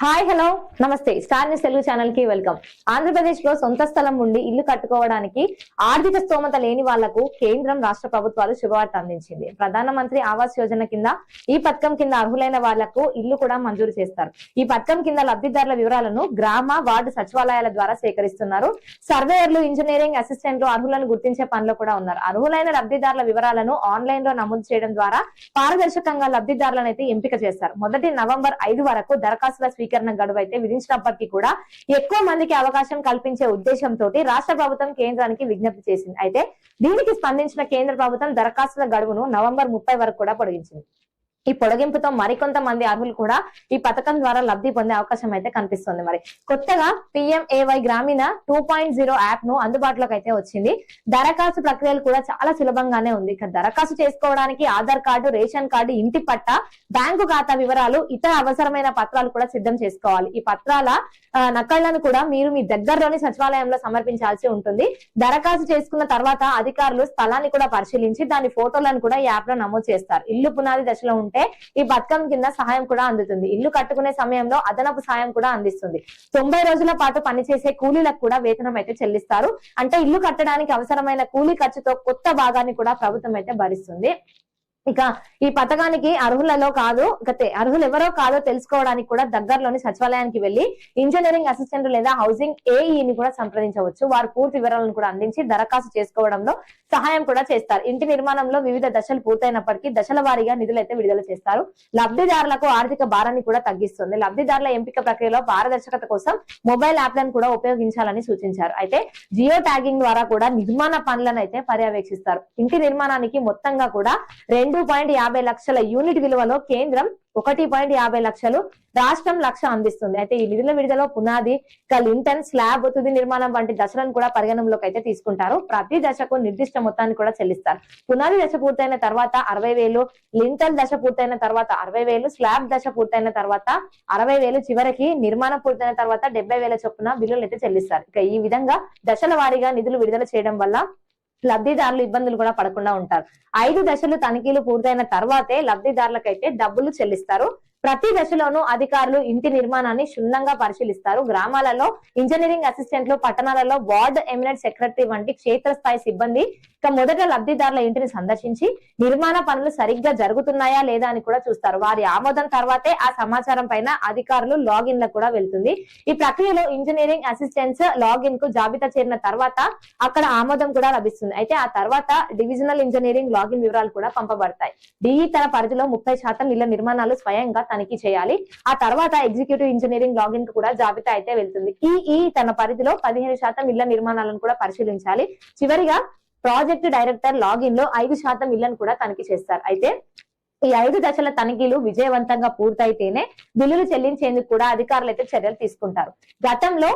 Hi hello. నమస్తే. Star news Telugu ఛానల్కి welcome. ఆంధ్రప్రదేశ్లో సొంత స్థలం ఉండి ఇల్లు కట్టుకోవడానికి ఆర్థిక స్తోమత లేని వాళ్ళకు కేంద్రం రాష్ట్ర ప్రభుత్వాలు శుభవార్త అందించింది. ప్రధానమంత్రి ఆవాస్ యోజన కింద ఈ పథకం కింద అర్హులైన వాళ్ళకు ఇల్లు కూడా మంజూరు చేస్తారు. ఈ పథకం కింద లబ్ధిదారుల వివరాలను గ్రామ వార్డు సచివాలయాల ద్వారా సేకరిస్తున్నారు. సర్వేయర్లు ఇంజనీరింగ్ అసిస్టెంట్లు అర్హులను గుర్తించే పనిలో కూడా ఉన్నారు. అర్హులైన లబ్ధిదారుల వివరాలను ఆన్లైన్లో నమోదు చేయడం ద్వారా పారదర్శకంగా లబ్ధిదారులను అయితే ఎంపిక చేస్తారు. మొదటి నవంబర్ ఐదు వరకు దరఖాస్తు దరఖాస్తుల స్వీకరణ గడువు అయితే విధించినప్పటికీ కూడా ఎక్కువ మందికి అవకాశం కల్పించే ఉద్దేశంతో రాష్ట్ర ప్రభుత్వం కేంద్రానికి విజ్ఞప్తి చేసింది. అయితే దీనికి స్పందించిన కేంద్ర ప్రభుత్వం దరఖాస్తుల గడువును నవంబర్ ముప్పై వరకు కూడా పొడిగించింది. ఈ పొడిగింపుతో మరికొంత మంది అర్హులు కూడా ఈ పథకం ద్వారా లబ్ధి పొందే అవకాశం అయితే కనిపిస్తుంది మరి. కొత్తగా పిఎంఏవై గ్రామీణ టూ పాయింట్ జీరో యాప్ను అందుబాటులోకి అయితే వచ్చింది. దరఖాస్తు ప్రక్రియలు కూడా చాలా సులభంగానే ఉంది. ఇక దరఖాస్తు చేసుకోవడానికి ఆధార్ కార్డు రేషన్ కార్డు ఇంటి పట్ట బ్యాంకు ఖాతా వివరాలు ఇతర అవసరమైన పత్రాలు కూడా సిద్ధం చేసుకోవాలి. ఈ పత్రాల నకళ్ళను కూడా మీరు మీ దగ్గరలోని సచివాలయంలో సమర్పించాల్సి ఉంటుంది. దరఖాస్తు చేసుకున్న తర్వాత అధికారులు స్థలాన్ని కూడా పరిశీలించి దాని ఫోటోలను కూడా ఈ యాప్లో నమోదు చేస్తారు. ఇల్లు పునాది దశలో ఉంటే ఈ పథకం కింద సహాయం కూడా అందుతుంది. ఇల్లు కట్టుకునే సమయంలో అదనపు సాయం కూడా అందిస్తుంది. తొంభై రోజుల పాటు పనిచేసే కూలీలకు కూడా వేతనం అయితే చెల్లిస్తారు. అంటే ఇల్లు కట్టడానికి అవసరమైన కూలీ ఖర్చుతో కొత్త భాగాన్ని కూడా ప్రభుత్వం అయితే భరిస్తుంది. ఇక ఈ పథకానికి అర్హులలో కాదు ఇక అర్హులు ఎవరో కాదో తెలుసుకోవడానికి కూడా దగ్గరలోని సచివాలయానికి వెళ్ళి ఇంజనీరింగ్ అసిస్టెంట్ లేదా హౌసింగ్ ఏఈని కూడా సంప్రదించవచ్చు. వారు పూర్తి వివరాలను కూడా అందించి దరఖాస్తు చేసుకోవడంలో సహాయం కూడా చేస్తారు. ఇంటి నిర్మాణంలో వివిధ దశలు పూర్తయినప్పటికీ దశల వారీగా నిధులైతే విడుదల చేస్తారు. లబ్ధిదారులకు ఆర్థిక భారాన్ని కూడా తగ్గిస్తుంది. లబ్ధిదారుల ఎంపిక ప్రక్రియలో పారదర్శకత కోసం మొబైల్ యాప్లను కూడా ఉపయోగించాలని సూచించారు. అయితే జియో ట్యాగింగ్ ద్వారా కూడా నిర్మాణ పనులను అయితే పర్యవేక్షిస్తారు. ఇంటి నిర్మాణానికి మొత్తంగా కూడా రెండు రెండు పాయింట్ యాభై లక్షల యూనిట్ విలువలో కేంద్రం ఒకటి పాయింట్ యాభై లక్షలు రాష్ట్రం లక్ష అందిస్తుంది. అయితే ఈ నిధుల విడుదల పునాది ఇక లింటన్ స్లాబ్ తుది నిర్మాణం వంటి దశలను కూడా పరిగణంలోకి అయితే తీసుకుంటారు. ప్రతి దశకు నిర్దిష్ట మొత్తాన్ని కూడా చెల్లిస్తారు. పునాది దశ పూర్తయిన తర్వాత అరవై వేలు లింటల్ దశ పూర్తయిన తర్వాత అరవై వేలు స్లాబ్ దశ పూర్తయిన తర్వాత అరవై వేలు చివరికి నిర్మాణం పూర్తయిన తర్వాత డెబ్బై వేల చొప్పున బిల్లులు అయితే చెల్లిస్తారు. ఇక ఈ విధంగా దశల వారీగా నిధులు విడుదల చేయడం వల్ల లబ్ధిదారులు ఇబ్బందులు కూడా పడకుండా ఉంటారు. ఐదు దశలు తనిఖీలు పూర్తయిన తర్వాతే లబ్ధిదారులకైతే డబ్బులు చెల్లిస్తారు. ప్రతి దశలోనూ అధికారులు ఇంటి నిర్మాణాన్ని క్షుణ్ణంగా పరిశీలిస్తారు. గ్రామాలలో ఇంజనీరింగ్ అసిస్టెంట్లు పట్టణాలలో వార్డ్ ఎమినెట్ సెక్రటరీ వంటి క్షేత్రస్థాయి సిబ్బంది ఇక మొదట లబ్ధిదారుల ఇంటిని సందర్శించి నిర్మాణ పనులు సరిగ్గా జరుగుతున్నాయా లేదా అని కూడా చూస్తారు. వారి ఆమోదం తర్వాతే ఆ సమాచారం పైన అధికారులు లాగిన్లకు కూడా వెళ్తుంది. ఈ ప్రక్రియలో ఇంజనీరింగ్ అసిస్టెంట్స్ లాగిన్కు జాబితా చేరిన తర్వాత అక్కడ ఆమోదం కూడా లభిస్తుంది. అయితే ఆ తర్వాత డివిజనల్ ఇంజనీరింగ్ లాగిన్ వివరాలు కూడా పంపబడతాయి. డిఈ తన పరిధిలో ముప్పై శాతం ఇళ్ళ నిర్మాణాలు స్వయంగా తనిఖీ చేయాలి. ఆ తర్వాత ఎగ్జిక్యూటివ్ ఇంజనీరింగ్ లాగిన్కు కూడా జాబితా అయితే వెళ్తుంది. ఈ తన పరిధిలో పదిహేను శాతం ఇళ్ళ నిర్మాణాలను కూడా పరిశీలించాలి. చివరిగా ప్రాజెక్ట్ డైరెక్టర్ లాగిన్లో ఐదు శాతం ఇళ్ళను కూడా తనిఖీ చేస్తారు. అయితే ఈ ఐదు దశల తనిఖీలు విజయవంతంగా పూర్తయితేనే బిల్లులు చెల్లించేందుకు కూడా అధికారులు అయితే చర్యలు తీసుకుంటారు. గతంలో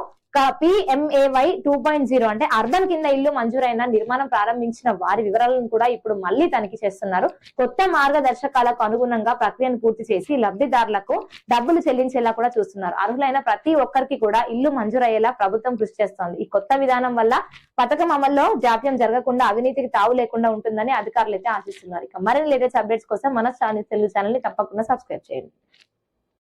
పిఎంఏవై టూ పాయింట్ జీరో అంటే అర్బన్ కింద ఇల్లు మంజూరైన నిర్మాణం ప్రారంభించిన వారి వివరాలను కూడా ఇప్పుడు మళ్ళీ తనిఖీ చేస్తున్నారు. కొత్త మార్గదర్శకాలకు అనుగుణంగా ప్రక్రియను పూర్తి చేసి లబ్ధిదారులకు డబ్బులు చెల్లించేలా కూడా చూస్తున్నారు. అర్హులైన ప్రతి ఒక్కరికి కూడా ఇల్లు మంజూరయ్యేలా ప్రభుత్వం కృషి చేస్తోంది. ఈ కొత్త విధానం వల్ల పథకం అమల్లో జాప్యం జరగకుండా అవినీతికి తావు లేకుండా ఉంటుందని అధికారులు అయితే ఆశిస్తున్నారు. ఇక మరిన్ని లేటెస్ట్ అప్డేట్స్ కోసం మన ఛానల్ తెలుగు ఛానల్ని తప్పకుండా సబ్స్క్రైబ్ చేయండి.